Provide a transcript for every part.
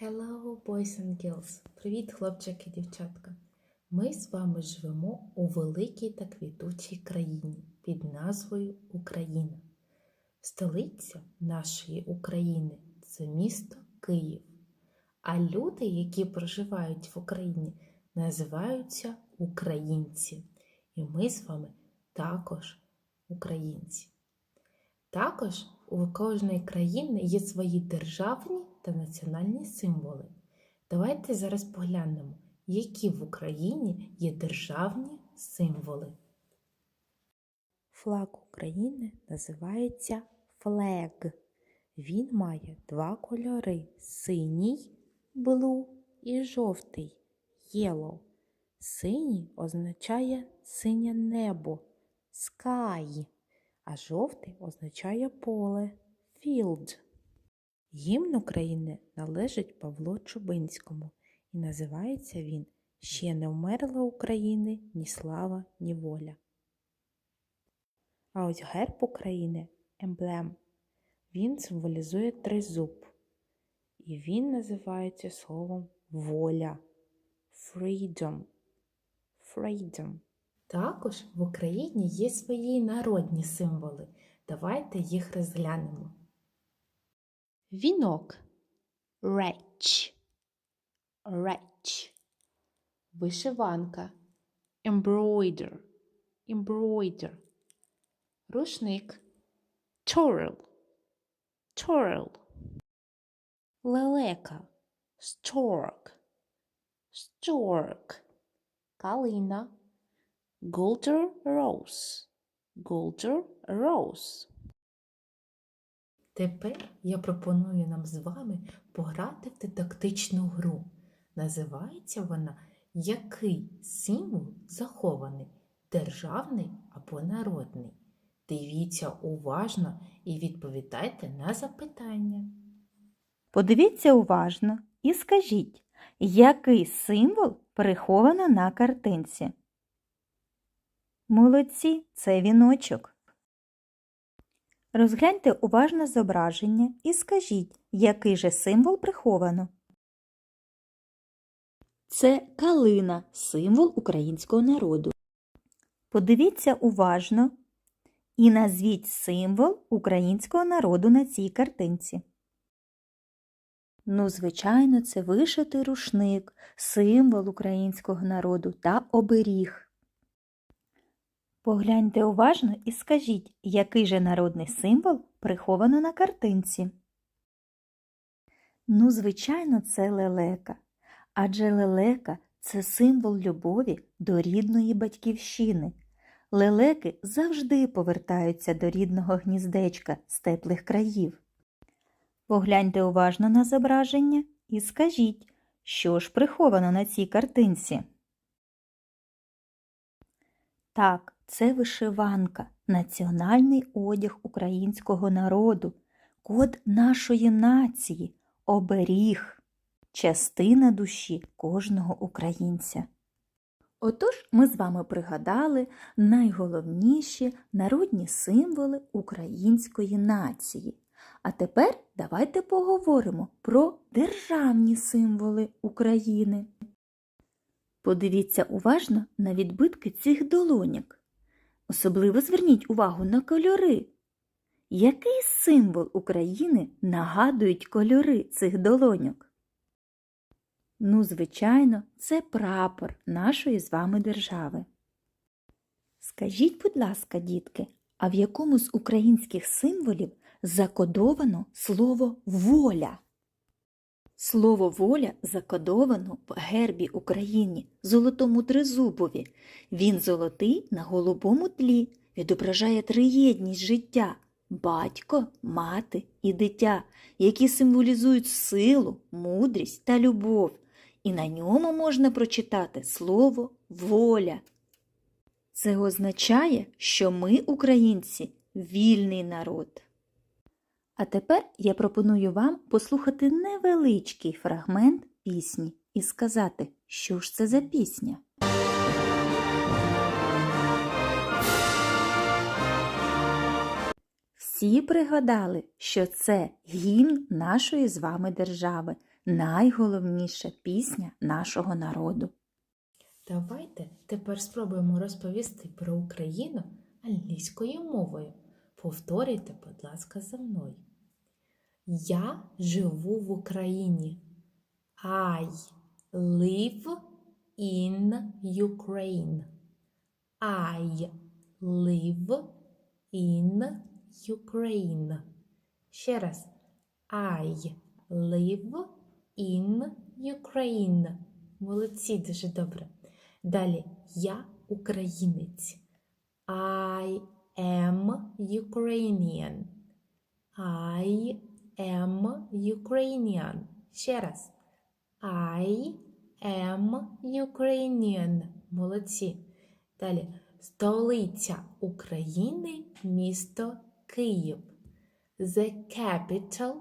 Hello, boys and girls! Привіт, хлопчики дівчатка! Ми з вами живемо у великій та квітучій країні під назвою Україна. Столиця нашої України це місто Київ. А люди, які проживають в Україні, називаються українці. І ми з вами також українці. Також у кожної країни є свої державні та національні символи. Давайте зараз поглянемо, які в Україні є державні символи. Флаг України називається флег. Він має два кольори синій blue і жовтий yellow. Синій означає синє небо sky, а жовтий означає поле field. Гімн України належить Павлу Чубинському і називається він Ще не вмерла України ні слава, ні воля. А ось герб України емблем. Він символізує тризуб. І він називається словом воля. Freedom. Freedom. Також в Україні є свої народні символи. Давайте їх розглянемо. Вінок Реч. Реч. Вишиванка Embroider. Embroider. Рушник Twirl. Twirl. Лелека Stork. Stork. Калина Golden Rose. Golden Rose. Тепер я пропоную нам з вами пограти в дидактичну гру. Називається вона Який символ захований державний або народний? Дивіться уважно і відповідайте на запитання. Подивіться уважно і скажіть, який символ приховано на картинці. Молодці, це віночок. Розгляньте уважно зображення і скажіть, який же символ приховано. Це калина, символ українського народу. Подивіться уважно і назвіть символ українського народу на цій картинці. Ну, звичайно, це вишитий рушник, символ українського народу та оберіг. Погляньте уважно і скажіть, який же народний символ приховано на картинці. Ну, звичайно, це лелека. Адже лелека це символ любові до рідної батьківщини. Лелеки завжди повертаються до рідного гніздечка з теплих країв. Погляньте уважно на зображення і скажіть, що ж приховано на цій картинці. Так, це вишиванка, національний одяг українського народу, код нашої нації, оберіг, частина душі кожного українця. Отож, ми з вами пригадали найголовніші народні символи української нації. А тепер давайте поговоримо про державні символи України. Подивіться уважно на відбитки цих долоньок. Особливо зверніть увагу на кольори. Який символ України нагадують кольори цих долоньок? Ну, звичайно, це прапор нашої з вами держави. Скажіть, будь ласка, дітки, а в якому з українських символів закодовано слово воля? Слово воля закодовано в гербі України, золотому тризубові. Він золотий на голубому тлі, відображає триєдність життя батько, мати і дитя, які символізують силу, мудрість та любов. І на ньому можна прочитати слово воля. Це означає, що ми, українці, вільний народ. А тепер я пропоную вам послухати невеличкий фрагмент пісні і сказати, що ж це за пісня. Всі пригадали, що це гімн нашої з вами держави, найголовніша пісня нашого народу. Давайте тепер спробуємо розповісти про Україну англійською мовою. Повторюйте, будь ласка, за мною. Я живу в Україні. I live in Ukraine. I live in Ukraine. Ще раз. I live in Ukraine. Молодці, дуже добре. Далі я українець. I am Ukrainian. I am Ukrainian. Ще раз. I am Ukrainian. Молодці. Далі. Столиця України місто Київ. The capital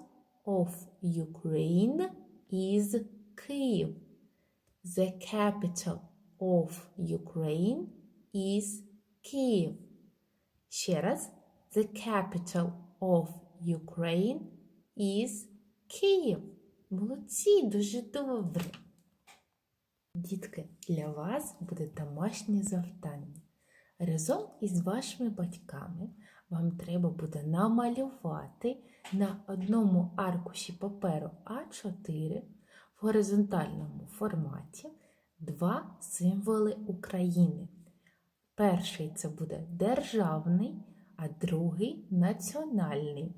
of Ukraine is Kyiv. The capital of Ukraine is Kyiv. Ще раз. The capital of Ukraine is Kyiv. Молодці, дуже добре. Дітки, для вас буде домашнє завдання. Разом із вашими батьками вам треба буде намалювати на одному аркуші паперу А4 в горизонтальному форматі два символи України. Перший це буде державний, а другий національний.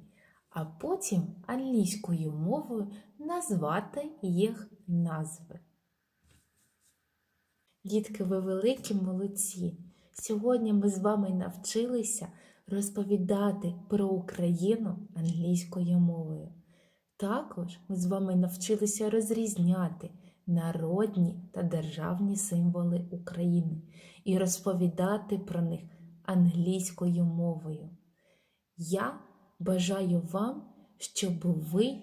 А потім англійською мовою назвати їх назви. Дітки, ви великі молодці! Сьогодні ми з вами навчилися розповідати про Україну англійською мовою. Також ми з вами навчилися розрізняти народні та державні символи України і розповідати про них англійською мовою. Я бажаю вам, щоб ви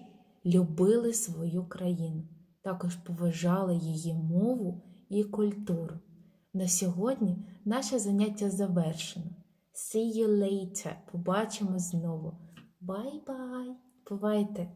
любили свою країну, також поважали її мову і культуру. На сьогодні наше заняття завершено. See you later. Побачимо знову. Бай-бай. Бувайте!